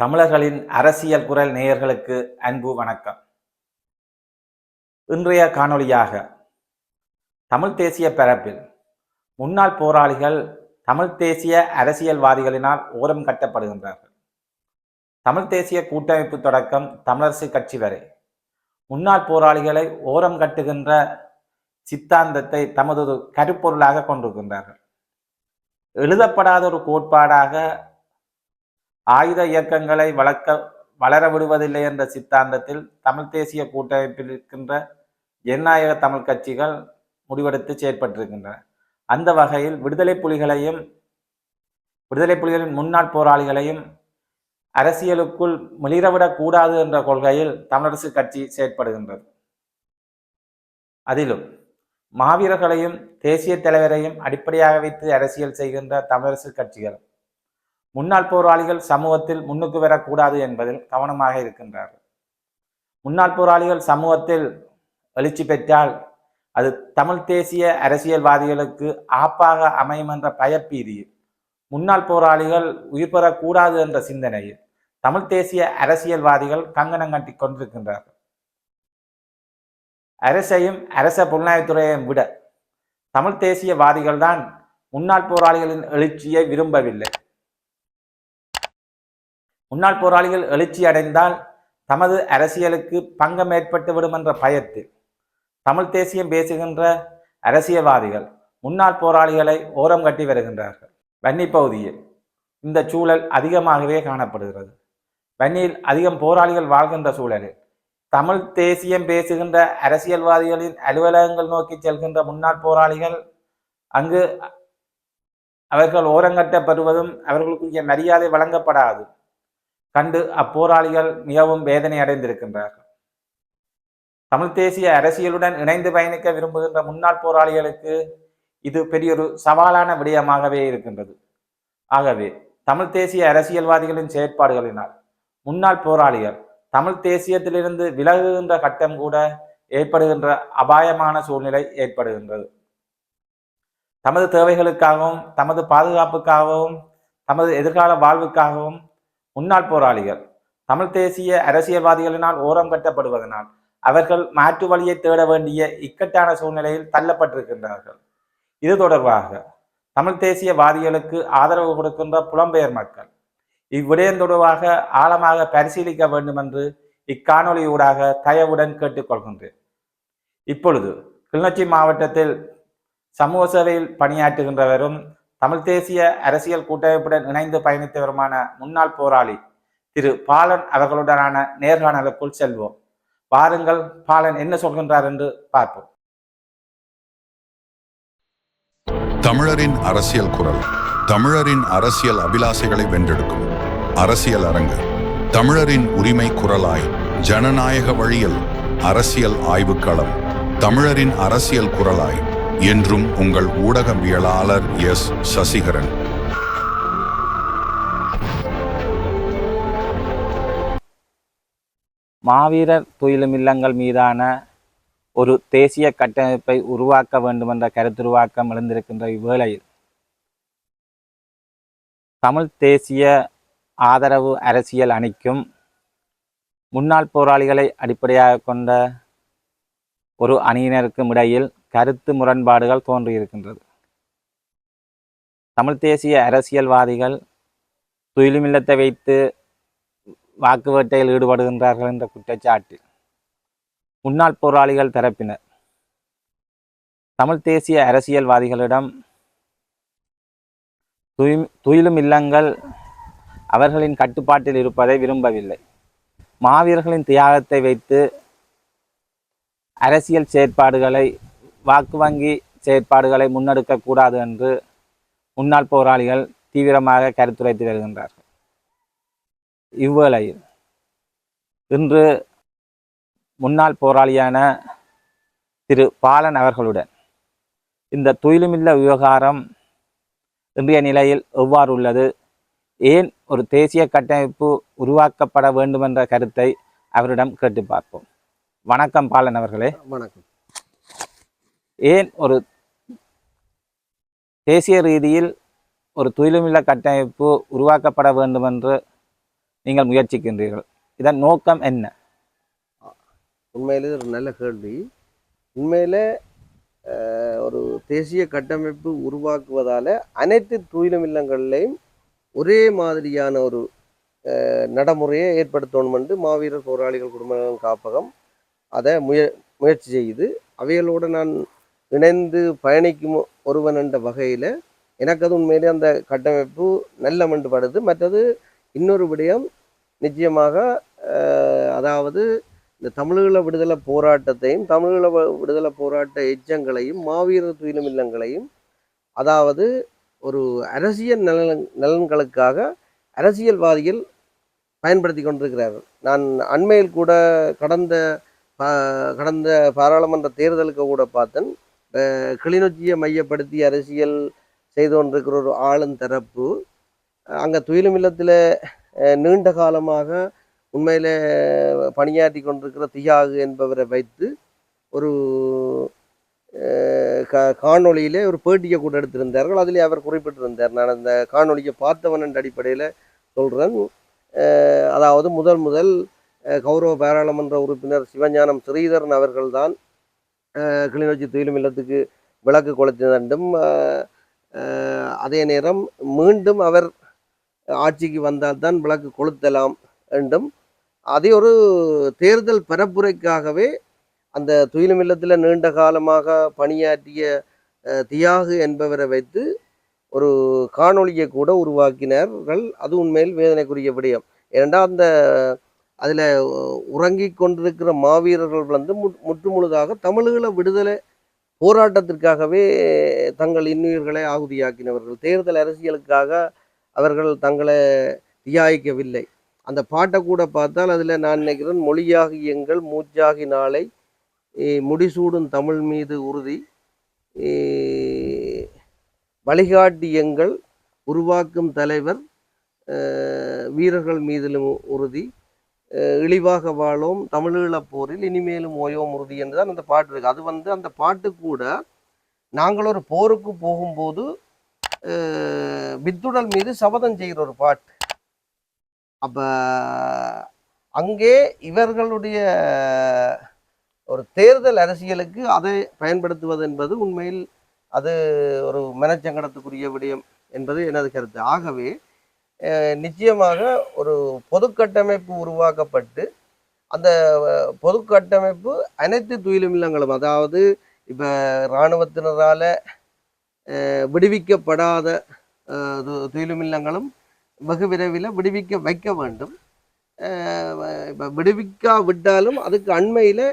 தமிழர்களின் அரசியல் குரல் நேயர்களுக்கு அன்பு வணக்கம். இன்றைய காணொளியாக தமிழ் தேசிய பரப்பில் முன்னாள் போராளிகள் தமிழ் தேசிய அரசியல்வாதிகளினால் ஓரம் கட்டப்படுகின்றார்கள். தமிழ் தேசிய கூட்டமைப்பு தொடக்கம் தமிழரசு கட்சி வரை முன்னாள் போராளிகளை ஓரம் கட்டுகின்ற சித்தாந்தத்தை தமது கருப்பொருளாக கொண்டிருக்கின்றார்கள். எழுதப்படாத ஒரு கோட்பாடாக ஆயுத இயக்கங்களை வளர்க்க வளர விடுவதில்லை என்ற சித்தாந்தத்தில் தமிழ் தேசிய கூட்டமைப்பில் இருக்கின்ற ஜனநாயக தமிழ் கட்சிகள் முடிவெடுத்து செயற்பட்டிருக்கின்றன. அந்த வகையில் விடுதலை புலிகளையும் விடுதலை புலிகளின் முன்னாள் போராளிகளையும் அரசியலுக்குள் மிளிரவிடக் கூடாது என்ற கொள்கையில் தமிழரசு கட்சி செயற்படுகின்றது. அதிலும் மாவீரர்களையும் தேசிய தலைவரையும் அடிப்படையாக வைத்து அரசியல் செய்கின்ற தமிழரசு கட்சிகள் முன்னாள் போராளிகள் சமூகத்தில் முன்னுக்கு வரக்கூடாது என்பதில் கவனமாக இருக்கின்றார்கள். முன்னாள் போராளிகள் சமூகத்தில் எழுச்சி பெற்றால் அது தமிழ் தேசிய அரசியல்வாதிகளுக்கு ஆப்பாக அமையும் என்ற பயப்பீதியில் முன்னாள் போராளிகள் உயிர் பெறக்கூடாது என்ற சிந்தனையில் தமிழ் தேசிய அரசியல்வாதிகள் கங்கணம் கட்டி கொண்டிருக்கின்றார்கள். அரசையும் அரச புலனாய்வுத்துறையையும் விட தமிழ் தேசியவாதிகள் தான் முன்னாள் போராளிகளின் எழுச்சியை விரும்பவில்லை. முன்னாள் போராளிகள் எழுச்சி அடைந்தால் தமது அரசியலுக்கு பங்கம் ஏற்பட்டுவிடும் என்ற பயத்தில் தமிழ் தேசியம் பேசுகின்ற அரசியல்வாதிகள் முன்னாள் போராளிகளை ஓரம் கட்டி வருகின்றார்கள். வன்னி பகுதியில் இந்த சூழல் அதிகமாகவே காணப்படுகிறது. வன்னியில் அதிகம் போராளிகள் வாழ்கின்ற சூழலில் தமிழ் தேசியம் பேசுகின்ற அரசியல்வாதிகளின் அலுவலகங்கள் நோக்கி செல்கின்ற முன்னாள் போராளிகள் அங்கு அவர்கள் ஓரங்கட்டப்படுவதும் அவர்களுக்குரிய மரியாதை வழங்கப்படாது. கண்டு அப்போராளிகள் மிகவும் வேதனை அடைந்திருக்கின்றார்கள். தமிழ் தேசிய அரசியலுடன் இணைந்து பயணிக்க விரும்புகின்ற முன்னாள் போராளிகளுக்கு இது பெரியொரு சவாலான விடயமாகவே இருக்கின்றது. ஆகவே தமிழ் தேசிய அரசியல்வாதிகளின் செயற்பாடுகளினால் முன்னாள் போராளிகள் தமிழ் தேசியத்திலிருந்து விலகுகின்ற கட்டம் கூட ஏற்படுகின்ற அபாயமான சூழ்நிலை ஏற்படுகின்றது. தமது தேவைகளுக்காகவும் தமது பாதுகாப்புக்காகவும் தமது எதிர்கால வாழ்வுக்காகவும் முன்னாள் போராளிகள் தமிழ் தேசிய அரசியல்வாதிகளினால் ஓரம் கட்டப்படுவதனால் அவர்கள் மாற்று வழியை தேட வேண்டிய இக்கட்டான சூழ்நிலையில் தள்ளப்பட்டிருக்கின்றார்கள். இது தொடர்பாக தமிழ் தேசியவாதிகளுக்கு ஆதரவு கொடுக்கின்ற புலம்பெயர் மக்கள் இவ்விடயம் தொடர்பாக ஆழமாக பரிசீலிக்க வேண்டும் என்று இக்காணொலியூடாக தயவுடன் கேட்டுக்கொள்கின்றேன். இப்பொழுது கிளிநொச்சி மாவட்டத்தில் சமூக சேவையில் பணியாற்றுகின்றவரும் தமிழ் தேசிய அரசியல் கூட்டமைப்புடன் இணைந்து பயணித்தவருமான முன்னாள் போராளி திரு பாலன் அவர்களுடனான நேர்காணலுக்குள் செல்வோம். பாருங்கள் பாலன் என்ன சொல்கின்றார் என்று பார்ப்போம். தமிழரின் அரசியல் குரல் தமிழரின் அரசியல் அபிலாசைகளை வென்றெடுக்கும் அரசியல் அரங்கு. தமிழரின் உரிமை குரலாய் ஜனநாயக வழியில் அரசியல் ஆய்வுக்களம். தமிழரின் அரசியல் குரலாய் என்றும் உங்கள் ஊடகவியலாளர் எஸ். சசிகரன். மாவீரர் துயிலும் இல்லங்கள் மீதான ஒரு தேசிய கட்டமைப்பை உருவாக்க வேண்டும் என்ற கருத்துருவாக்கம் எழுந்திருக்கின்ற இவ்வேளையில் தமிழ் தேசிய ஆதரவு அரசியல் அணிக்கும் முன்னாள் போராளிகளை அடிப்படையாக கொண்ட ஒரு அணியினருக்கும் இடையில் கருத்து முரண்பாடுகள் தோன்றியிருக்கின்றது. தமிழ் தேசிய அரசியல்வாதிகள் துயிலுமில்லத்தை வைத்து வாக்கு வேட்டையில் ஈடுபடுகின்றார்கள் என்ற குற்றச்சாட்டு முன்னாள் போராளிகள் தரப்பினர். தமிழ் தேசிய அரசியல்வாதிகளிடம் துய் துயிலும் இல்லங்கள் அவர்களின் கட்டுப்பாட்டில் இருப்பதை விரும்பவில்லை. மாவீரர்களின் தியாகத்தை வைத்து அரசியல் செயற்பாடுகளை வாக்கு வங்கி செயற்பாடுகளை முன்னெடுக்கக்கூடாது என்று முன்னாள் போராளிகள் தீவிரமாக கருத்துரைத்து வருகின்றார்கள். இவ்வேளையில் இன்று முன்னாள் போராளியான திரு பாலன் அவர்களுடன் இந்த துயிலுமில்ல விவகாரம் இன்றைய நிலையில் எவ்வாறு உள்ளது? ஏன் ஒரு தேசிய கட்டமைப்பு உருவாக்கப்பட வேண்டும் என்ற கருத்தை அவரிடம் கேட்டு பார்ப்போம். வணக்கம் பாலன் அவர்களே. வணக்கம். ஏன் ஒரு தேசிய ரீதியில் ஒரு துயிலுமில்ல கட்டமைப்பு உருவாக்கப்பட வேண்டும் என்று நீங்கள் முயற்சிக்கின்றீர்கள்? இதன் நோக்கம் என்ன? உண்மையிலே ஒரு நல்ல கேள்வி. உண்மையிலே ஒரு தேசிய கட்டமைப்பு உருவாக்குவதால் அனைத்து தூயிலும் இல்லங்கள்லையும் ஒரே மாதிரியான ஒரு நடைமுறையை ஏற்படுத்தணும் என்று மாவீரர் போராளிகள் குடும்ப காப்பகம் அதை முய முயற்சி செய்யுது. அவைகளோடு நான் இணைந்து பயணிக்கும் ஒருவன் என்ற வகையில் எனக்கு அது உண்மையிலே அந்த கட்டமைப்பு நல்ல மண்டுபடுது. மற்றது இன்னொரு விடயம் நிச்சயமாக அதாவது இந்த தமிழீழ விடுதலை போராட்டத்தையும் தமிழீழ விடுதலை போராட்ட எச்சங்களையும் மாவீரர் துயிலும் இல்லங்களையும் அதாவது ஒரு அரசியல் நலன் நலன்களுக்காக அரசியல்வாதிகள் பயன்படுத்தி கொண்டிருக்கிறார்கள். நான் அண்மையில் கூட கடந்த பா- கடந்த பாராளுமன்ற தேர்தலுக்கு கூட பார்த்தேன். கிளிநொச்சியை மையப்படுத்தி அரசியல் செய்து கொண்டிருக்கிற ஒரு ஆளும் தரப்பு. அங்கே துயிலும் இல்லத்தில் நீண்ட காலமாக உண்மையில் பணியாற்றி கொண்டிருக்கிற தியாகு என்பவரை வைத்து ஒரு கா காணொளியிலே ஒரு பேட்டியை கூட எடுத்திருந்தார்கள். அதிலே அவர் குறிப்பிட்டிருந்தார். நான் அந்த காணொலியை பார்த்தவன் என்ற அடிப்படையில் சொல்கிறேன் அதாவது முதல் முதல் கௌரவ பாராளுமன்ற உறுப்பினர் சிவஞானம் ஸ்ரீதரன் அவர்கள்தான் கிளிநொச்சி துயிலும் இல்லத்துக்கு விளக்கு கொளுத்தினண்டும் அதே நேரம் மீண்டும் அவர் ஆட்சிக்கு வந்தால்தான் விளக்கு கொளுத்தலாம் என்றும் அதே ஒரு தேர்தல் பரப்புரைக்காகவே அந்த துயிலும் இல்லத்தில் நீண்ட காலமாக பணியாற்றிய தியாகு என்பவரை வைத்து ஒரு காணொளியை கூட உருவாக்கினார்கள். அது உண்மையில் வேதனைக்குரிய விடயம். ஏனென்றால் அந்த அதில் உறங்கிக் கொண்டிருக்கிற மாவீரர்கள் வந்து முற்று முழுதாக தமிழீழ விடுதலை போராட்டத்திற்காகவே தங்கள் இன்னுயிர்களை ஆகுதியாக்கினவர்கள். தேர்தல் அரசியலுக்காக அவர்கள் தங்களை தியாகிக்கவில்லை. அந்த பாட்டை கூட பார்த்தால் அதில் நான் நினைக்கிறேன் மொழியாகி எங்கள் மூச்சாகி நாளை முடிசூடும் தமிழ் மீது உறுதி வழிகாட்டி எங்கள் உருவாக்கும் தலைவர் வீரர்கள் மீதிலும் உறுதி. இழிவாக வாழும் தமிழீழப் போரில் இனிமேலும் ஓயோம் உறுதி என்று தான் அந்த பாட்டு இருக்கு. அது வந்து அந்த பாட்டு கூட நாங்கள் ஒரு போருக்கு போகும்போது வித்துடல் மீது சபதம் செய்கிற ஒரு பாட்டு. அப்ப அங்கே இவர்களுடைய ஒரு தேர்தல் அரசியலுக்கு அதை பயன்படுத்துவது என்பது உண்மையில் அது ஒரு மனச்சங்கடத்துக்குரிய விடயம் என்பது எனது கருத்து. ஆகவே நிச்சயமாக ஒரு பொது கட்டமைப்பு உருவாக்கப்பட்டு அந்த பொது கட்டமைப்பு அனைத்து துயிலும் இல்லங்களும் அதாவது இப்போ இராணுவத்தினரால் விடுவிக்கப்படாத அஹ், துயிலும் இல்லங்களும் வெகு விரைவில் விடுவிக்க வைக்க வேண்டும். இப்போ விடுவிக்கா விட்டாலும் அதுக்கு அண்மையில்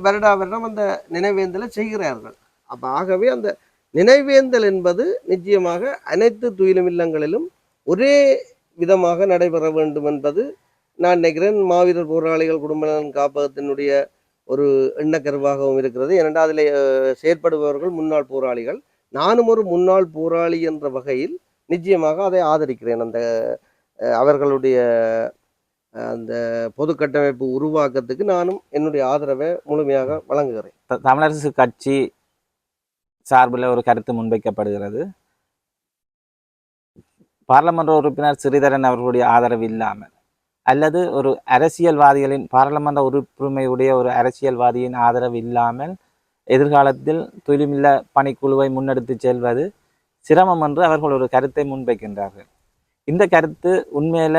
வருடா வருடம் அந்த நினைவேந்தலை செய்கிறார்கள். அப்போ ஆகவே அந்த நினைவேந்தல் என்பது நிச்சயமாக அனைத்து துயிலும் இல்லங்களிலும் ஒரே விதமாக நடைபெற வேண்டும் என்பது நான் நினைக்கிறேன் மாவீரர் போராளிகள் குடும்ப நலன் காப்பகத்தினுடைய ஒரு எண்ணக்கருவாகவும் இருக்கிறது. ஏனென்றால் அதில் செயற்படுபவர்கள் முன்னாள் போராளிகள். நானும் ஒரு முன்னாள் போராளி என்ற வகையில் நிச்சயமாக அதை ஆதரிக்கிறேன். அந்த அவர்களுடைய அந்த பொது கட்டமைப்பு உருவாக்கத்துக்கு நானும் என்னுடைய ஆதரவை முழுமையாக வழங்குகிறேன். தமிழரசு கட்சி சார்பில் ஒரு கருத்து முன்வைக்கப்படுகிறது. பாராளுமன்ற உறுப்பினர் சிறிதரன் அவர்களுடைய ஆதரவு இல்லாமல் அல்லது ஒரு அரசியல்வாதிகளின் பாராளுமன்ற உறுப்புரிமையுடைய ஒரு அரசியல்வாதியின் ஆதரவு இல்லாமல் எதிர்காலத்தில் துயிலுமில்ல பணிக்குழுவை முன்னெடுத்து செல்வது சிரமம் என்று அவர்கள் ஒரு கருத்தை முன்வைக்கின்றார்கள். இந்த கருத்து உண்மையில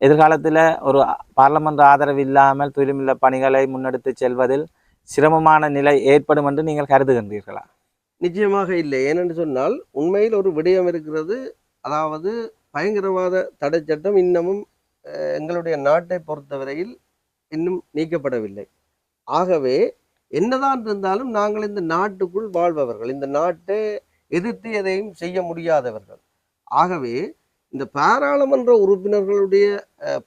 எதிர்காலத்தில் ஒரு பாராளுமன்ற ஆதரவு இல்லாமல் துயிலுமில்ல பணிகளை முன்னெடுத்து செல்வதில் சிரமமான நிலை ஏற்படும் என்று நீங்கள் கருதுகின்றீர்களா? நிச்சயமாக இல்லை. ஏனென்று சொன்னால் உண்மையில் ஒரு விடயம் இருக்கிறது. அதாவது பயங்கரவாத தடை சட்டம் இன்னமும் எங்களுடைய நாட்டை பொறுத்தவரையில் இன்னும் நீக்கப்படவில்லை. ஆகவே என்னதான் இருந்தாலும் நாங்கள் இந்த நாட்டுக்குள் வாழ்பவர்கள். இந்த நாட்டை எதிர்த்து எதையும் செய்ய முடியாதவர்கள். ஆகவே இந்த பாராளுமன்ற உறுப்பினர்களுடைய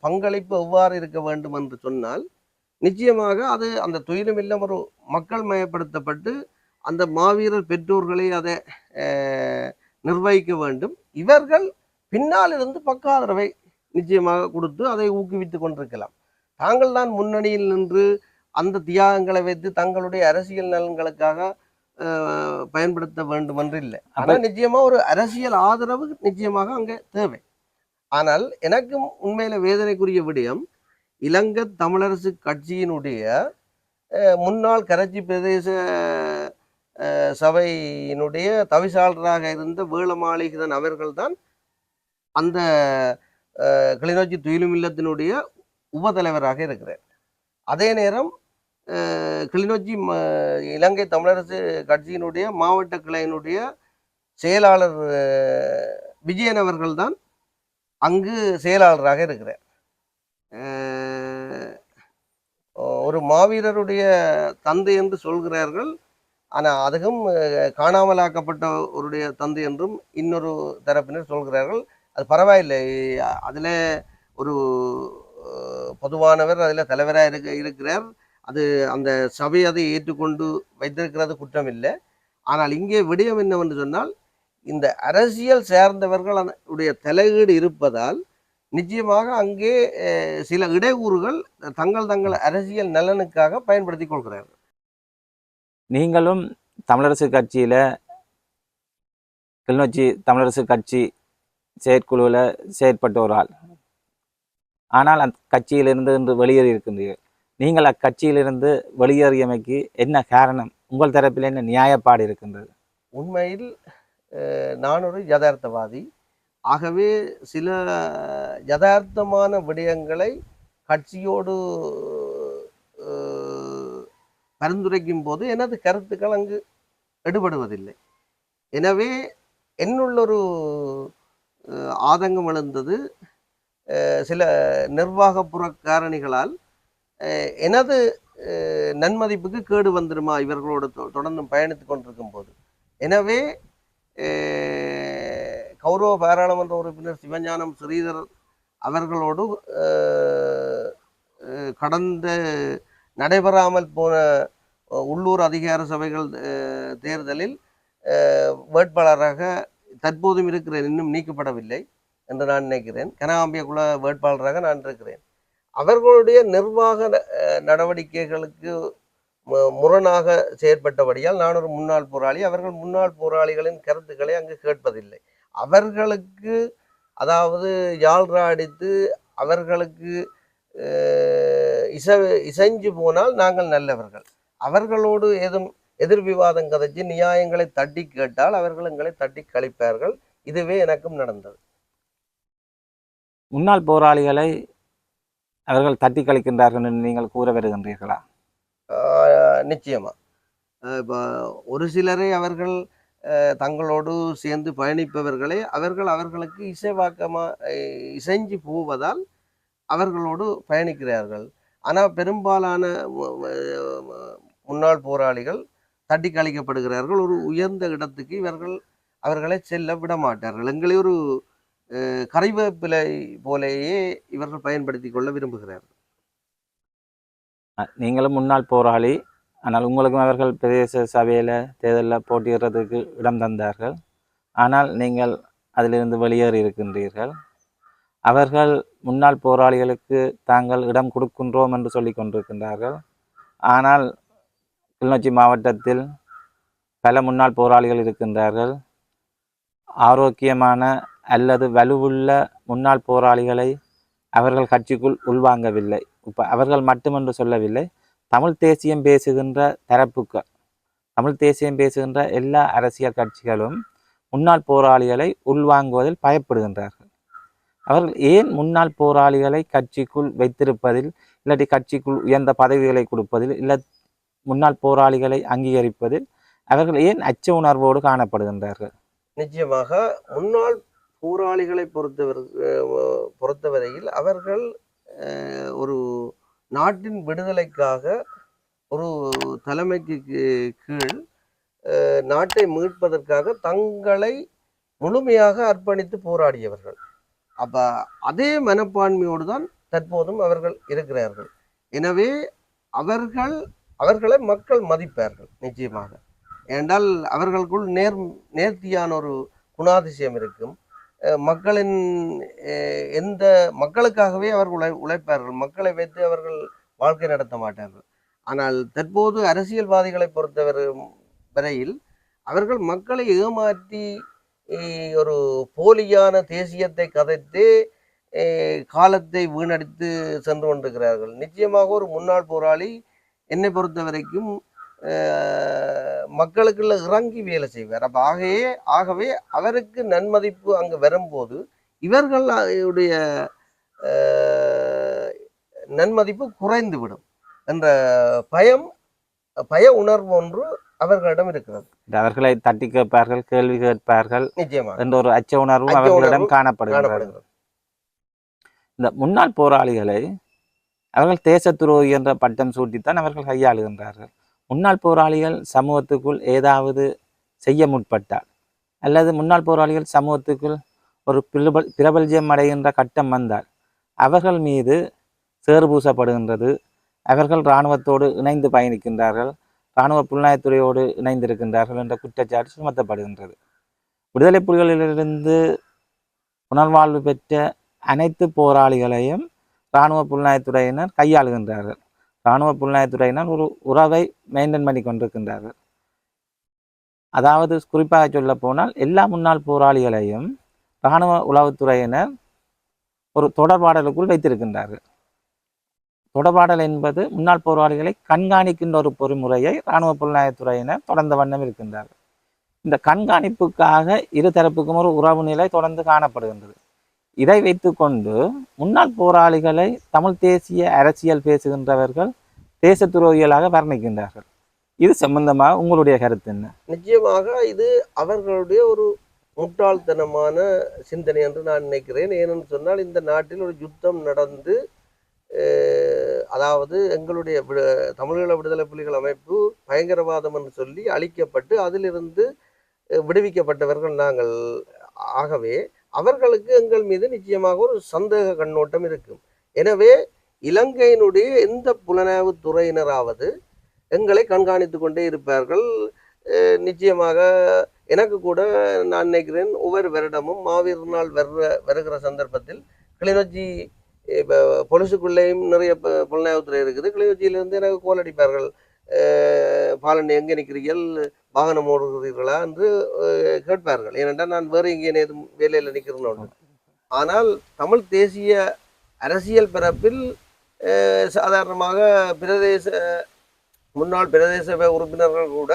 பங்களிப்பு எவ்வாறு இருக்க வேண்டும் என்று சொன்னால் நிச்சயமாக அது அந்த துயிலும் இல்லம் ஒரு மக்கள் மயப்படுத்தப்பட்டு அந்த மாவீரர் பெற்றோர்களை அதை நிர்வகிக்க வேண்டும். இவர்கள் பின்னால் இருந்து பக்க ஆதரவை நிச்சயமாக கொடுத்து அதை ஊக்குவித்து கொண்டிருக்கலாம். தாங்கள் தான் முன்னணியில் நின்று அந்த தியாகங்களை வைத்து தங்களுடைய அரசியல் நலன்களுக்காக பயன்படுத்த வேண்டும் என்று இல்லை. ஆனால் நிச்சயமா ஒரு அரசியல் ஆதரவு நிச்சயமாக அங்கே தேவை. ஆனால் எனக்கும் உண்மையில வேதனைக்குரிய விடயம் இலங்கை தமிழரசு கட்சியினுடைய முன்னாள் கரைச்சி பிரதேச சபையினுடைய தவிசாளராக இருந்த வேளமாளிகரன் அவர்கள்தான் அந்த கிளிநொச்சி துயிலும் இல்லத்தினுடைய உபதலைவராக இருக்கிறார். அதே நேரம் கிளிநொச்சி ம- இலங்கை தமிழரசு கட்சியினுடைய மாவட்ட கிளையினுடைய செயலாளர் விஜயன் அவர்கள்தான் அங்கு செயலாளராக இருக்கிறார். ஒரு மாவீரருடைய தந்தை என்று சொல்கிறார்கள். ஆனால் அதுவும் காணாமலாக்கப்பட்டவருடைய தந்தை என்றும் இன்னொரு தரப்பினர் சொல்கிறார்கள். அது பரவாயில்லை. அதில் ஒரு பொதுவானவர் அதில் தலைவராக இருக்க இருக்கிறார். அது அந்த சபை அதை ஏற்றுக்கொண்டு வைத்திருக்கிறது குற்றம் இல்லை ஆனால் இங்கே விடயம் என்னவென்று சொன்னால் இந்த அரசியல் சேர்ந்தவர்கள் உடைய தலையீடு இருப்பதால் நிச்சயமாக அங்கே சில இடையூறுகள் தங்கள் தங்கள் அரசியல் நலனுக்காக பயன்படுத்திக் கொள்கிறார்கள். நீங்களும் தமிழரசு கட்சியில் கிளிநொச்சி தமிழரசு கட்சி செயற்குழுவில் செயற்பட்ட ஒரு ஆள் ஆனால் அந்த கட்சியிலிருந்து இன்று வெளியேறி இருக்கின்றீர்கள். நீங்கள் அக்கட்சியிலிருந்து வெளியேறியமைக்கு என்ன காரணம்? உங்கள் தரப்பில் என்ன நியாயப்பாடு இருக்கின்றது? உண்மையில் நான் ஒரு யதார்த்தவாதி. ஆகவே சில யதார்த்தமான விடயங்களை கட்சியோடு பரிந்துரைக்கும் போது எனது கருத்துக்கள் அங்கு எடுபடுவதில்லை. எனவே என்னுள்ளொரு ஆதங்கம் எழுந்தது சில நிர்வாகப்புற காரணிகளால் எனது நன்மதிப்புக்கு கேடு வந்துடுமா இவர்களோடு தொ- தொடர்ந்து பயணித்து கொண்டிருக்கும் போது எனவே கௌரவ பாராளுமன்ற உறுப்பினர் சிவஞானம் ஸ்ரீதர் அவர்களோடு கடந்த நடைபெறாமல் போன உள்ளூர் அதிகார சபைகள் தேர்தலில் வேட்பாளராக தற்போதும் இருக்கிறேன் இன்னும் நீக்கப்படவில்லை என்று நான் நினைக்கிறேன். கனகாம்பிய குல வேட்பாளராக நான் இருக்கிறேன். அவர்களுடைய நிர்வாக நடவடிக்கைகளுக்கு மு- முரணாக செயற்பட்டபடியால் நான் ஒரு முன்னாள் போராளி. அவர்கள் முன்னாள் போராளிகளின் கருத்துக்களை அங்கு கேட்பதில்லை. அவர்களுக்கு அதாவது யாழ்ரா அடித்து அவர்களுக்கு இசை இசைஞ்சு போனால் நாங்கள் நல்லவர்கள். அவர்களோடு ஏதும் எதிர் விவாதம் கதைச்சு நியாயங்களை தட்டி கேட்டால் அவர்கள் எங்களை தட்டி கழிப்பார்கள். இதுவே எனக்கும் நடந்தது. முன்னாள் போராளிகளை அவர்கள் தட்டி கழிக்கின்றார்கள் என்று நீங்கள் கூற வருகின்றீர்களா? நிச்சயமா. இப்போ ஒரு சிலரை அவர்கள் தங்களோடு சேர்ந்து பயணிப்பவர்களை அவர்கள் அவர்களுக்கு இசைவாக்கமா ஆஹ் இசைஞ்சு போவதால் அவர்களோடு பயணிக்கிறார்கள். ஆனால் பெரும்பாலான முன்னாள் போராளிகள் தட்டி கழிக்கப்படுகிறார்கள் ஒரு உயர்ந்த இடத்துக்கு இவர்கள் அவர்களை செல்ல விட மாட்டார்கள் எங்களை ஒரு கரைவேப்பிலை போலேயே இவர்கள் பயன்படுத்தி கொள்ள விரும்புகிறார்கள். நீங்களும் முன்னாள் போராளி ஆனால் உங்களுக்கும் அவர்கள் பிரதேச சபையில் தேர்தலில் போட்டியிடுறதுக்கு இடம் தந்தார்கள். ஆனால் நீங்கள் அதிலிருந்து வெளியேறி இருக்கின்றீர்கள். அவர்கள் முன்னாள் போராளிகளுக்கு தாங்கள் இடம் கொடுக்கின்றோம் என்று சொல்லி கொண்டிருக்கின்றார்கள். ஆனால் கிளிநொச்சி மாவட்டத்தில் பல முன்னாள் போராளிகள் இருக்கின்றார்கள். ஆரோக்கியமான அல்லது வலுவுள்ள முன்னாள் போராளிகளை அவர்கள் கட்சிக்குள் உள்வாங்கவில்லை. இப்போ அவர்கள் மட்டுமென்று சொல்லவில்லை. தமிழ் தேசியம் பேசுகின்ற தரப்புக்கு தமிழ் தேசியம் பேசுகின்ற எல்லா அரசியல் கட்சிகளும் முன்னாள் போராளிகளை உள்வாங்குவதில் பயப்படுகின்றார்கள். அவர்கள் ஏன் முன்னாள் போராளிகளை கட்சிக்குள் வைத்திருப்பதில் இல்லாட்டி கட்சிக்குள் உயர்ந்த பதவிகளை கொடுப்பதில் இல்லை முன்னாள் போராளிகளை அங்கீகரிப்பதில் அவர்கள் ஏன் அச்ச உணர்வோடு காணப்படுகின்றார்கள்? நிச்சயமாக முன்னாள் போராளிகளை பொறுத்தவர் பொறுத்தவரையில் அவர்கள் ஒரு நாட்டின் விடுதலைக்காக ஒரு தலைமைக்கு கீழ் நாட்டை மீட்பதற்காக தங்களை முழுமையாக அர்ப்பணித்து போராடியவர்கள். அப்போ அதே மனப்பான்மையோடு தான் தற்போதும் அவர்கள் இருக்கிறார்கள். எனவே அவர்கள் அவர்களை மக்கள் மதிப்பார்கள் நிச்சயமாக. ஏனென்றால் அவர்களுக்குள் நேர் நேர்த்தியான ஒரு குணாதிசயம் இருக்கும். மக்களின் எந்த மக்களுக்காகவே அவர்கள் உழை உழைப்பார்கள். மக்களை வைத்து அவர்கள் வாழ்க்கை நடத்த மாட்டார்கள். ஆனால் தற்போது அரசியல்வாதிகளை பொறுத்தவரை வரையில் அவர்கள் மக்களை ஏமாற்றி ஒரு போலியான தேசியத்தை கதைத்து காலத்தை வீணடித்து சென்று கொண்டிருக்கிறார்கள். நிச்சயமாக ஒரு முன்னாள் போராளி என்னை பொறுத்த வரைக்கும் மக்களுக்குள்ள இறங்கி வேலை செய்வார். அப்ப ஆகவே ஆகவே அவருக்கு நன்மதிப்பு அங்கு வரும்போது இவர்களுடைய நன்மதிப்பு குறைந்து விடும் என்ற பயம் பய உணர்வு ஒன்று அவர்களிடம் இருக்கிறது. அவர்களை தட்டி கேட்பார்கள் கேள்வி கேட்பார்கள் நிச்சயமாக. என்ற ஒரு அச்ச உணர்வும் அவர்களிடம் காணப்படுகிறது. இந்த முன்னாள் போராளிகளை அவர்கள் தேச துரோகி என்ற பட்டம் சூட்டித்தான் அவர்கள் கையாளுகின்றார்கள். முன்னாள் போராளிகள் சமூகத்துக்குள் ஏதாவது செய்ய முற்பட்டால் அல்லது முன்னாள் போராளிகள் சமூகத்துக்குள் ஒரு பிரபல் பிரபல்யம் அடைகின்ற கட்டம் வந்தால் அவர்கள் மீது சேறு பூசப்படுகின்றது. அவர்கள் இராணுவத்தோடு இணைந்து பயணிக்கின்றார்கள். இராணுவ புலனாய்த்துறையோடு இணைந்திருக்கின்றார்கள் என்ற குற்றச்சாட்டு சுமத்தப்படுகின்றது. விடுதலை புலிகளிலிருந்து புனர்வாழ்வு பெற்ற அனைத்து போராளிகளையும் இராணுவ புலனாய்த்துறையினர் கையாளுகின்றார்கள். இராணுவ புலனாய்த்துறையினர் ஒரு உறவை மெயின்டைன் பண்ணி கொண்டிருக்கின்றார்கள். அதாவது குறிப்பாக சொல்ல போனால் எல்லா முன்னாள் போராளிகளையும் இராணுவ உளவுத்துறையினர் ஒரு தொடர்பாடலுக்குள் வைத்திருக்கின்றார்கள். தொடர்பாடல் என்பது முன்னாள் போராளிகளை கண்காணிக்கின்ற ஒரு பொறிமுறையை இராணுவ புலனாய்த்துறையினர் தொடர்ந்த வண்ணம் இருக்கின்றார்கள். இந்த கண்காணிப்புக்காக இரு தரப்புக்கும் ஒரு உறவு நிலை தொடர்ந்து காணப்படுகின்றது. இதை வைத்துக்கொண்டு முன்னாள் போராளிகளை தமிழ் தேசிய அரசியல் பேசுகின்றவர்கள் தேச துரோகிகளாக வர்ணிக்கின்றார்கள். இது சம்பந்தமாக உங்களுடைய கருத்து என்ன? நிச்சயமாக இது அவர்களுடைய ஒரு முட்டாள்தனமான சிந்தனை என்று நான் நினைக்கிறேன். ஏனென்று சொன்னால் இந்த நாட்டில் ஒரு யுத்தம் நடந்து அதாவது எங்களுடைய விடு- தமிழீழ விடுதலை புலிகள் அமைப்பு பயங்கரவாதம் என்று சொல்லி அழிக்கப்பட்டு அதிலிருந்து விடுவிக்கப்பட்டவர்கள் நாங்கள் ஆகவே அவர்களுக்கு எங்கள் மீது நிச்சயமாக ஒரு சந்தேக கண்ணோட்டம் இருக்கும். எனவே இலங்கையினுடைய எந்த புலனாய்வு துறையினராவது எங்களை கண்காணித்து கொண்டே இருப்பார்கள். நிச்சயமாக எனக்கு கூட நான் நினைக்கிறேன் ஒவ்வொரு வருடமும் மாவீர் நாள் வர்ற வருகிற சந்தர்ப்பத்தில் கிளிநொச்சி இப்போ பொலிசுக்குள்ளேயும் நிறைய புலனாய்வுத்துறை இருக்குது. கிளிநொச்சியிலிருந்து எனக்கு கோல் அடிப்பார்கள். பாலன் எங்கே நிற்கிறீர்கள் வாகனம் ஓடுகிறீர்களா? என்று கேட்பார்கள். ஏனென்றால் நான் வேறு எங்கே எதுவும் வேலையில் நிற்கிறேன்னு ஆனால் தமிழ் தேசிய அரசியல் பரப்பில் சாதாரணமாக பிரதேச முன்னாள் பிரதேச உறுப்பினர்கள் கூட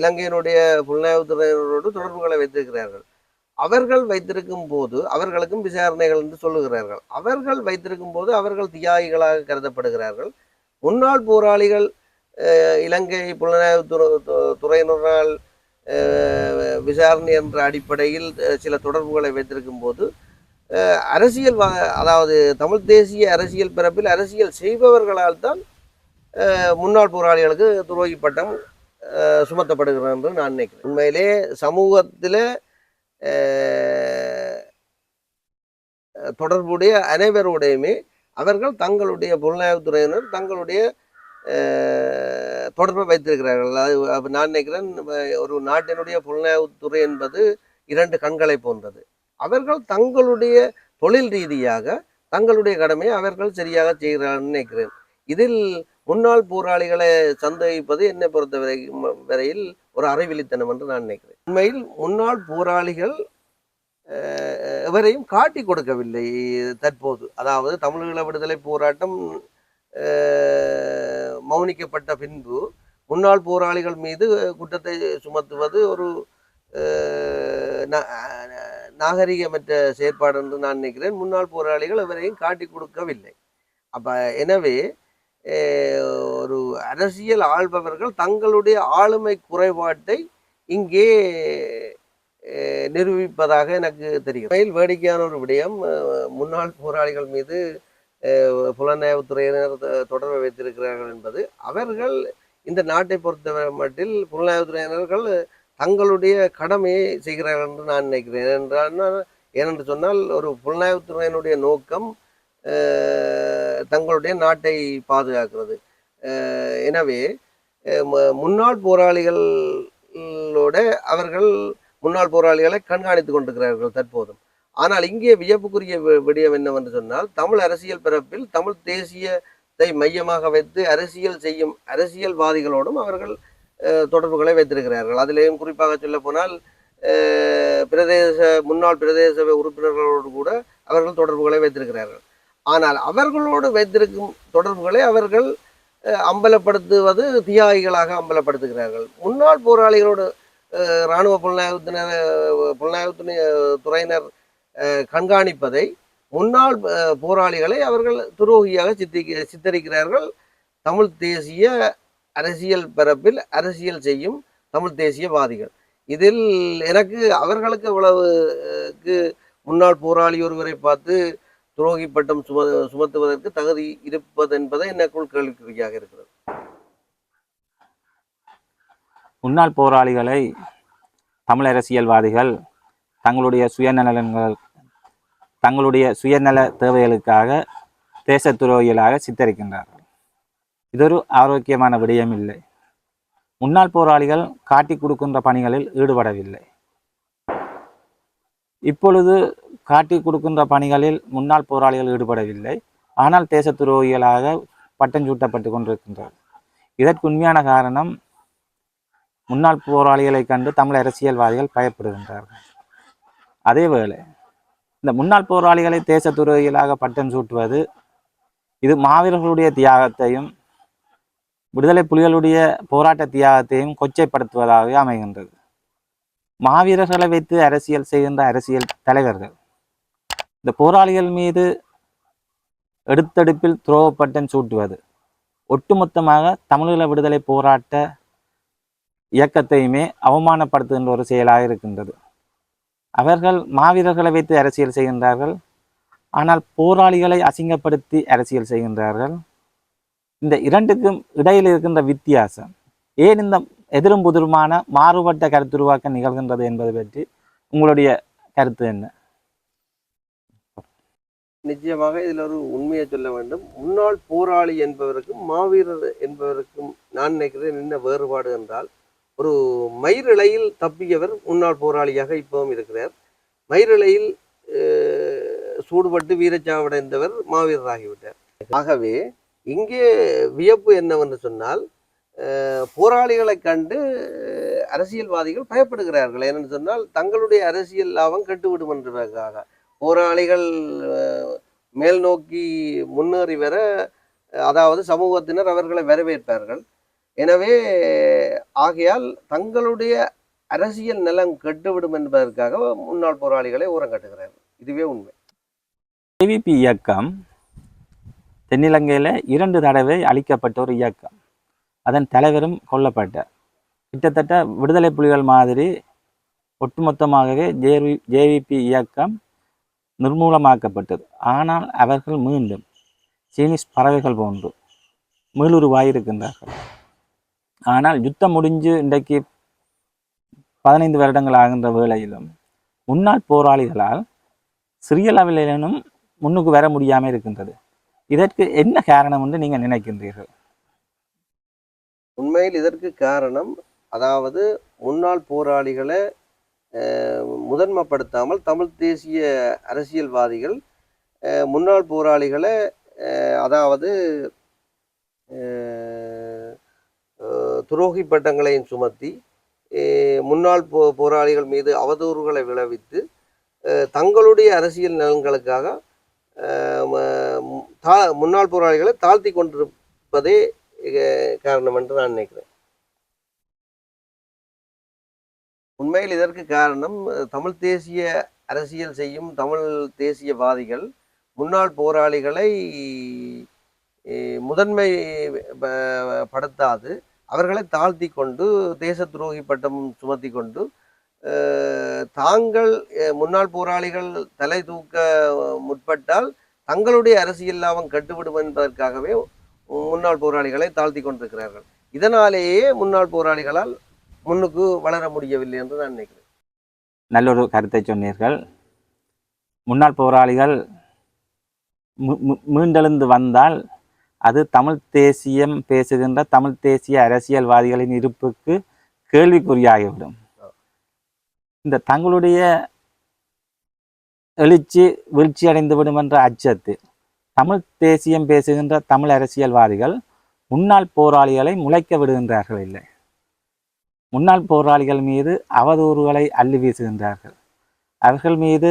இலங்கையினுடைய புலனாய்வுத்துறையினரோடு தொடர்புகளை வைத்திருக்கிறார்கள். அவர்கள் வைத்திருக்கும் போது அவர்களுக்கும் விசாரணைகள் என்று சொல்லுகிறார்கள். அவர்கள் வைத்திருக்கும் போது அவர்கள் தியாகிகளாக கருதப்படுகிறார்கள். முன்னாள் போராளிகள் இலங்கை புலனாய்வு துறை- துறையினரால் விசாரணை என்ற அடிப்படையில் சில தொடர்புகளை வைத்திருக்கும் போது அரசியல் அதாவது தமிழ் தேசிய அரசியல் பிறப்பில் அரசியல் செய்பவர்களால் தான் முன்னாள் போராளிகளுக்கு துரோகி பட்டம் சுமத்தப்படுகிறது என்று நான் நினைக்கிறேன். உண்மையிலே சமூகத்தில் தொடர்புடைய அனைவருடையுமே அவர்கள் தங்களுடைய புலனாய்வுத்துறையினர் தங்களுடைய தொடர்பை வைத்திருக்கிறார்கள். அது நான் நினைக்கிறேன் ஒரு நாட்டினுடைய புலனாய்வுத்துறை என்பது இரண்டு கண்களை போன்றது. அவர்கள் தங்களுடைய தொழில் ரீதியாக தங்களுடைய கடமையை அவர்கள் சரியாக செய்கிறார்கள் நினைக்கிறேன். இதில் முன்னாள் போராளிகளை சந்தேகிப்பது என்னை பொறுத்தவரை வரையில் ஒரு அறிவிலித்தனம் என்று நான் நினைக்கிறேன். உண்மையில் முன்னாள் போராளிகள் எவரையும் காட்டி கொடுக்கவில்லை தற்போது. அதாவது தமிழீழ விடுதலை போராட்டம் மௌனிக்கப்பட்ட பின்பு முன்னாள் போராளிகள் மீது குற்றத்தை சுமத்துவது ஒரு நாகரிகமற்ற செயற்பாடு என்று நான் நினைக்கிறேன். முன்னாள் போராளிகள் எவரையும் காட்டி கொடுக்கவில்லை. அப்போ எனவே ஒரு அரசியல் ஆள்பவர்கள் தங்களுடைய ஆளுமை குறைபாட்டை இங்கே நிரூபிப்பதாக எனக்கு தெரியும். உண்மையில் வேடிக்கையான ஒரு விடயம். முன்னாள் போராளிகள் மீது புலனாய்வுத்துறையினர் தொடர்பு வைத்திருக்கிறார்கள் என்பது. அவர்கள் இந்த நாட்டை பொறுத்தவரை மட்டில் புலனாய்வுத்துறையினர்கள் தங்களுடைய கடமையை செய்கிறார்கள் என்று நான் நினைக்கிறேன். ஏனென்றால் ஏனென்று சொன்னால் ஒரு புலனாய்வுத்துறையினுடைய நோக்கம் தங்களுடைய நாட்டை பாதுகாக்கிறது. எனவே முன்னாள் போராளிகளோட அவர்கள் முன்னாள் போராளிகளை கண்காணித்துக் கொண்டிருக்கிறார்கள் தற்போதும். ஆனால் இங்கே வியப்புக்குரிய விடயம் என்னவென்று சொன்னால் தமிழ் அரசியல் பிறப்பில் தமிழ் தேசியத்தை மையமாக வைத்து அரசியல் செய்யும் அரசியல்வாதிகளோடும் அவர்கள் தொடர்புகளை வைத்திருக்கிறார்கள். அதிலேயும் குறிப்பாக சொல்ல போனால் பிரதேச முன்னாள் பிரதேச சபை உறுப்பினர்களோடு கூட அவர்கள் தொடர்புகளை வைத்திருக்கிறார்கள். ஆனால் அவர்களோடு வைத்திருக்கும் தொடர்புகளை அவர்கள் அம்பலப்படுத்துவது தியாகிகளாக அம்பலப்படுத்துகிறார்கள். முன்னாள் போராளிகளோடு இராணுவ புலனாய்வுத்தினர் அஹ், புலனாய்வுத்துறை துறையினர் கண்காணிப்பதை முன்னாள் போராளிகளை அவர்கள் துரோகியாக சித்தி சித்தரிக்கிறார்கள். தமிழ் தேசிய அரசியல் பரப்பில் அரசியல் செய்யும் தமிழ் தேசியவாதிகள். இதில் எனக்கு அவர்களுக்கு இவ்வளவுக்கு முன்னாள் போராளி ஒருவரை பார்த்து துரோகி பட்டம் சும சுமத்துவதற்கு தகுதி இருப்பது என்பதை எனக்குள் கேள்விக்குறியாக இருக்கிறது. முன்னாள் போராளிகளை தமிழ் அரசியல்வாதிகள் தங்களுடைய சுயநலன்கள் தங்களுடைய சுயநல தேவைகளுக்காக தேச துரோகிகளாக சித்தரிக்கின்றார்கள். இதொரு ஆரோக்கியமான விடயம் இல்லை. முன்னாள் போராளிகள் காட்டி கொடுக்கின்ற பணிகளில் ஈடுபடவில்லை. இப்பொழுது காட்டி கொடுக்கின்ற பணிகளில் முன்னாள் போராளிகள் ஈடுபடவில்லை. ஆனால் தேச துரோகிகளாக பட்டம் சூட்டப்பட்டு கொண்டிருக்கின்றார் இதற்கு உண்மையான காரணம் முன்னாள் போராளிகளை கண்டு தமிழ் அரசியல்வாதிகள் பயப்படுகின்றார்கள். அதேவேளை இந்த முன்னாள் போராளிகளை தேச துறவிகளாக பட்டம் சூட்டுவது இது மாவீரர்களுடைய தியாகத்தையும் விடுதலை புலிகளுடைய போராட்ட தியாகத்தையும் கொச்சைப்படுத்துவதாகவே அமைகின்றது. மாவீரர்களை வைத்து அரசியல் செய்கின்ற அரசியல் தலைவர்கள் இந்த போராளிகள் மீது எடுத்தெடுப்பில் துரோகப்பட்டம் சூட்டுவது ஒட்டுமொத்தமாக தமிழீழ விடுதலை போராட்ட இயக்கத்தையுமே அவமானப்படுத்துகின்ற ஒரு செயலாக இருக்கின்றது. அவர்கள் மாவீரர்களை வைத்து அரசியல் செய்கின்றார்கள். ஆனால் போராளிகளை அசிங்கப்படுத்தி அரசியல் செய்கின்றார்கள். இந்த இரண்டுக்கும் இடையில் இருக்கின்ற வித்தியாசம் ஏன் இந்த எதிரும் புதிருமான மாறுபட்ட கருத்துருவாக்கம் நிகழ்கின்றது என்பது பற்றி உங்களுடைய கருத்து என்ன? நிச்சயமாக இதில் ஒரு உண்மையை சொல்ல வேண்டும். முன்னாள் போராளி என்பவருக்கும் மாவீரர் என்பவருக்கும் நான் நினைக்கிறேன் என்ன வேறுபாடு என்றால் ஒரு மயிரிழையில் தப்பியவர் முன்னாள் போராளியாக இப்பவும் இருக்கிறார். மயிரிழையில் சூடுபட்டு வீரச்சாவடைந்தவர் மாவீரராகிவிட்டார் ஆகவே இங்கே வியப்பு என்னவென்று சொன்னால் போராளிகளை கண்டு அரசியல்வாதிகள் பயப்படுகிறார்கள். ஏனென்று சொன்னால் தங்களுடைய அரசியல் லாபம் கெட்டுவிடும் என்பதற்காக போராளிகள் மேல் நோக்கி முன்னேறி வர அதாவது சமூகத்தினர் அவர்களை வரவேற்பார்கள். எனவே ஆகையால் தங்களுடைய அரசியல் நலம் கெட்டுவிடும் என்பதற்காக முன்னாள் போராளிகளை ஊரங்கட்டுகிறார்கள் இதுவே உண்மை. ஏவிபி இயக்கம் தென்னிலங்கையில் இரண்டு தடவை அழிக்கப்பட்ட ஒரு இயக்கம். அதன் தலைவரும் கொல்லப்பட்டார். கிட்டத்தட்ட விடுதலை புலிகள் மாதிரி ஒட்டுமொத்தமாகவே ஜேவி ஜேவிபி இயக்கம் நிர்மூலமாக்கப்பட்டது. ஆனால் அவர்கள் மீண்டும் சீனிஸ் பறவைகள் போன்று மீளுருவாயிருக்கின்றார்கள். ஆனால் யுத்தம் முடிஞ்சு இன்றைக்கு பதினைந்து வருடங்கள் ஆகின்ற வேளையிலும் முன்னாள் போராளிகளால் சிறிய லெவலிலும் முன்னுக்கு வர முடியாமல் இருக்கின்றது. இதற்கு என்ன காரணம் என்று நீங்கள் நினைக்கின்றீர்கள்? உண்மையில் இதற்கு காரணம் அதாவது முன்னாள் போராளிகளை அஹ், முதன்மைப்படுத்தாமல் தமிழ் தேசிய அரசியல்வாதிகள் அஹ், முன்னாள் போராளிகளை அஹ், அதாவது துரோகி பட்டங்களையும் சுமத்தி முன்னாள் போ போராளிகள் மீது அவதூறுகளை விளைவித்து தங்களுடைய அரசியல் நலன்களுக்காக தா- முன்னாள் போராளிகளை தாழ்த்தி கொண்டிருப்பதே காரணம் என்று நான் நினைக்கிறேன். உண்மையில் இதற்கு காரணம் தமிழ் தேசிய அரசியல் செய்யும் தமிழ் தேசியவாதிகள் முன்னாள் போராளிகளை முதன்மை படுத்தாது. அவர்களை தாழ்த்தி கொண்டு தேச துரோகி பட்டம் சுமத்தி கொண்டு தாங்கள் முன்னாள் போராளிகள் தலை தூக்க முற்பட்டால் தங்களுடைய அரசியல் லாபம் கட்டுவிடும் என்பதற்காகவே முன்னாள் போராளிகளை தாழ்த்தி கொண்டிருக்கிறார்கள். இதனாலேயே முன்னாள் போராளிகளால் முன்னுக்கு வளர முடியவில்லை என்று நான் நினைக்கிறேன். நல்லொரு கருத்தை சொன்னீர்கள். முன்னாள் போராளிகள் மீண்டெழுந்து வந்தால் அது தமிழ் தேசியம் பேசுகின்ற தமிழ் தேசிய அரசியல்வாதிகளின் இருப்புக்கு கேள்விக்குறியாகிவிடும். இந்த தங்களுடைய எழுச்சி வீழ்ச்சி அடைந்துவிடும் என்ற அச்சத்தில் தமிழ் தேசியம் பேசுகின்ற தமிழ் அரசியல்வாதிகள் முன்னாள் போராளிகளை முளைக்க விடுகின்றார்கள் இல்லை. முன்னாள் போராளிகள் மீது அவதூறுகளை அள்ளி வீசுகின்றார்கள். அவர்கள் மீது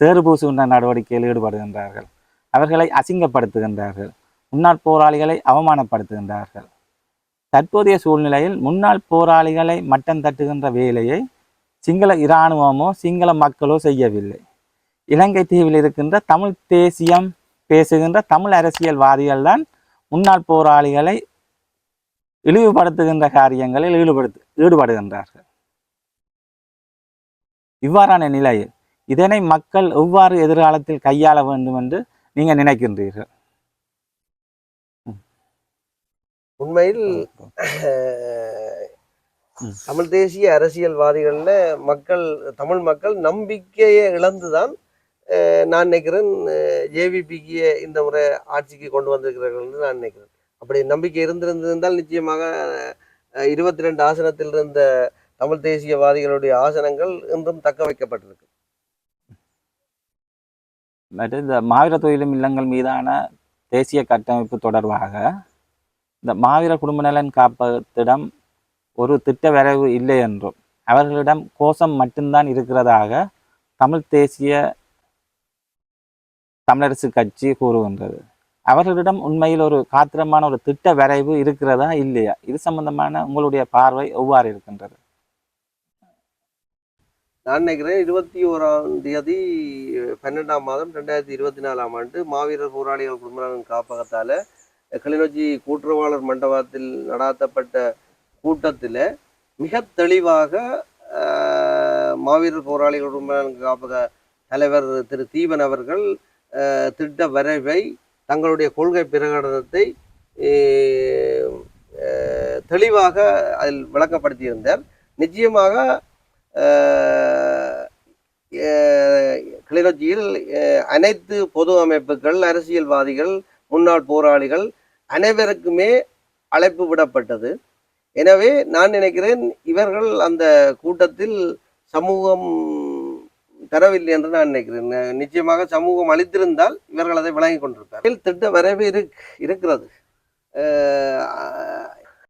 சேறு பூசுகின்ற நடவடிக்கையில் ஈடுபடுகின்றார்கள். அவர்களை அசிங்கப்படுத்துகின்றார்கள். முன்னாள் போராளிகளை அவமானப்படுத்துகின்றார்கள். தற்போதைய சூழ்நிலையில் முன்னாள் போராளிகளை மட்டம் தட்டுகின்ற வேலையை சிங்கள இராணுவமோ சிங்கள மக்களோ செய்யவில்லை. இலங்கை தீவில் இருக்கின்ற தமிழ் தேசியம் பேசுகின்ற தமிழ் அரசியல்வாதிகள் தான் முன்னாள் போராளிகளை இழிவுபடுத்துகின்ற காரியங்களில் ஈடுபடுத்து ஈடுபடுகின்றார்கள். இவ்வாறான நிலையில் இதனை மக்கள் எவ்வாறு எதிர்காலத்தில் கையாள வேண்டும் என்று நீங்கள் நினைக்கின்றீர்கள்? உண்மையில். தமிழ் தேசிய அரசியல்வாதிகள்ல மக்கள் தமிழ் மக்கள் நம்பிக்கையை இழந்துதான் நான் நினைக்கிறேன் ஜேவிபிக்கு இந்த முறை ஆட்சிக்கு கொண்டு வந்திருக்கிறார்கள் என்று நான் நினைக்கிறேன். அப்படி நம்பிக்கை இருந்திருந்திருந்தால் நிச்சயமாக இருபத்தி ரெண்டு ஆசனத்தில் இருந்த தமிழ் தேசியவாதிகளுடைய ஆசனங்கள் இன்றும் தக்க வைக்கப்பட்டிருக்கு மற்ற இந்த மாவீர தொழிலும் இல்லங்கள் மீதான தேசிய கட்டமைப்பு தொடர்பாக இந்த மாவீர குடும்ப நலன் காப்பகத்திடம் ஒரு திட்ட வரைவு இல்லை என்றும் அவர்களிடம் கோஷம் மட்டும்தான் இருக்கிறதாக தமிழ் தேசிய தமிழரசு கட்சி கூறுகின்றது. அவர்களிடம் உண்மையில் ஒரு காத்திரமான ஒரு திட்ட வரைவு இருக்கிறதா இல்லையா? இது சம்பந்தமான உங்களுடைய பார்வை எவ்வாறு இருக்கின்றது? நான் நினைக்கிறேன் இருபத்தி ஓராம் தேதி பன்னெண்டாம் மாதம் ரெண்டாயிரத்தி இருபத்தி நாலாம் ஆண்டு மாவீரர் போராளிகள் குடும்ப காப்பகத்தால் கிளிநொச்சி கூட்டுறவாளர் மண்டபத்தில் நடாத்தப்பட்ட கூட்டத்தில் மிக தெளிவாக மாவீரர் போராளிகள் குடும்பநலன் காப்பக தலைவர் திரு தீபன் அவர்கள் திட்ட வரைவை தங்களுடைய கொள்கை பிரகடனத்தை தெளிவாக அதில் விளக்கப்படுத்தியிருந்தார். நிச்சயமாக கிளிநொச்சியில் அனைத்து பொது அமைப்புகள் அரசியல்வாதிகள் முன்னாள் போராளிகள் அனைவருக்குமே அழைப்பு விடப்பட்டது. எனவே நான் நினைக்கிறேன் இவர்கள் அந்த கூட்டத்தில் சமூகம் தரவில்லை என்று நான் நினைக்கிறேன். நிச்சயமாக சமூகம் அளித்திருந்தால் இவர்கள் அதை விளங்கிக் கொண்டிருப்பார்கள். திட்ட வரைவு இருக் இருக்கிறது.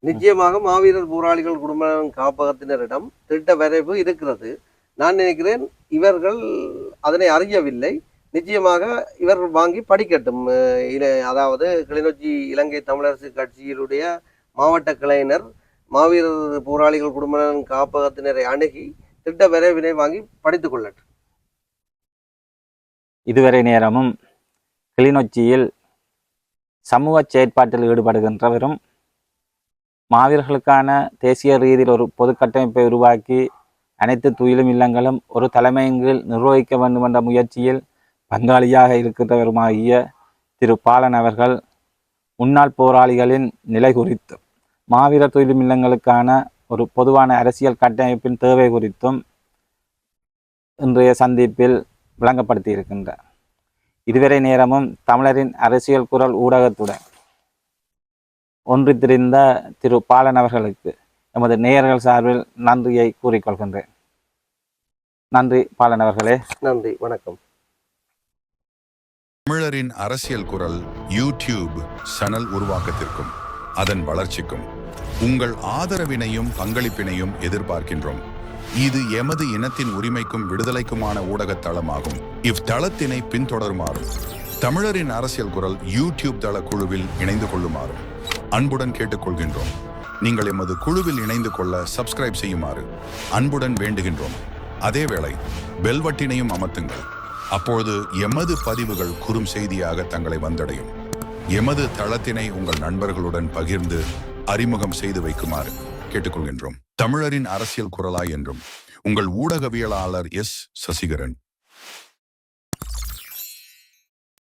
நிச்சயமாக மாவீரர் போராளிகள் குடும்ப காப்பகத்தினரிடம் திட்ட வரைவு இருக்கிறது. நான் நினைக்கிறேன் இவர்கள் அதனை அறியவில்லை. நிச்சயமாக இவர் வாங்கி படிக்கட்டும். அதாவது கிளிநொச்சி இலங்கை தமிழரசு கட்சியினுடைய மாவட்ட கிளையினர் மாவீரர் போராளிகள் குடும்ப காப்பகத்தினரை அணுகி திட்ட விரைவினை வாங்கி படித்துக் கொள்ளட்டும். இதுவரை நேரமும் கிளிநொச்சியில் சமூக செயற்பாட்டில் ஈடுபடுகின்றவரும் மாவீரர்களுக்கான தேசிய ரீதியில் ஒரு பொது கட்டமைப்பை உருவாக்கி அனைத்து துயிலும் இல்லங்களும் ஒரு தலைமையின் கீழ் நிர்வகிக்க வேண்டும் என்ற முயற்சியில் பங்காளியாக இருக்கிறவருமாகிய திரு பாலன் அவர்கள் முன்னாள் போராளிகளின் நிலை குறித்தும் மாவீரர் தொழில் இல்லங்களுக்கான ஒரு பொதுவான அரசியல் கட்டமைப்பின் தேவை குறித்தும் இன்றைய சந்திப்பில் விளங்கப்படுத்தி இருக்கின்றார் இதுவரை நேரமும் தமிழரின் அரசியல் குரல் ஊடகத்துடன் ஒன்றித்திருந்த திரு பாலன் அவர்களுக்கு எமது நேயர்கள் சார்பில் நன்றியை கூறிக்கொள்கின்றேன். நன்றி பாலன் அவர்களே. நன்றி வணக்கம். தமிழரின் அரசியல் குரல் யூடியூப் சேனல் உருவாக்கத்திற்கும் அதன் வளர்ச்சிக்கும் உங்கள் ஆதரவினையும் பங்களிப்பினையும் எதிர்பார்க்கின்றோம். இது எமது இனத்தின் உரிமைக்கும் விடுதலைக்குமான ஊடகத் தளமாகும். இவ்தளத்தினை பின்தொடருமாறும் தமிழரின் அரசியல் குரல் யூடியூப் தள குழுவில் இணைந்து கொள்ளுமாறும் அன்புடன் கேட்டுக்கொள்கின்றோம். நீங்கள் எமது குழுவில் இணைந்து கொள்ள சப்ஸ்கிரைப் செய்யுமாறு அன்புடன் வேண்டுகின்றோம். அதேவேளை பெல்வட்டினையும் அமர்த்துங்கள். அப்போது எமது பதிவுகள் குறும் செய்தியாக தங்களை வந்தடையும். எமது தளத்தினை உங்கள் நண்பர்களுடன் பகிர்ந்து அறிமுகம் செய்து வைக்குமாறு கேட்டுக்கொள்கின்றோம். தமிழரின் அரசியல் குரலாய் என்றும் உங்கள் ஊடகவியலாளர் எஸ். சசிகரன்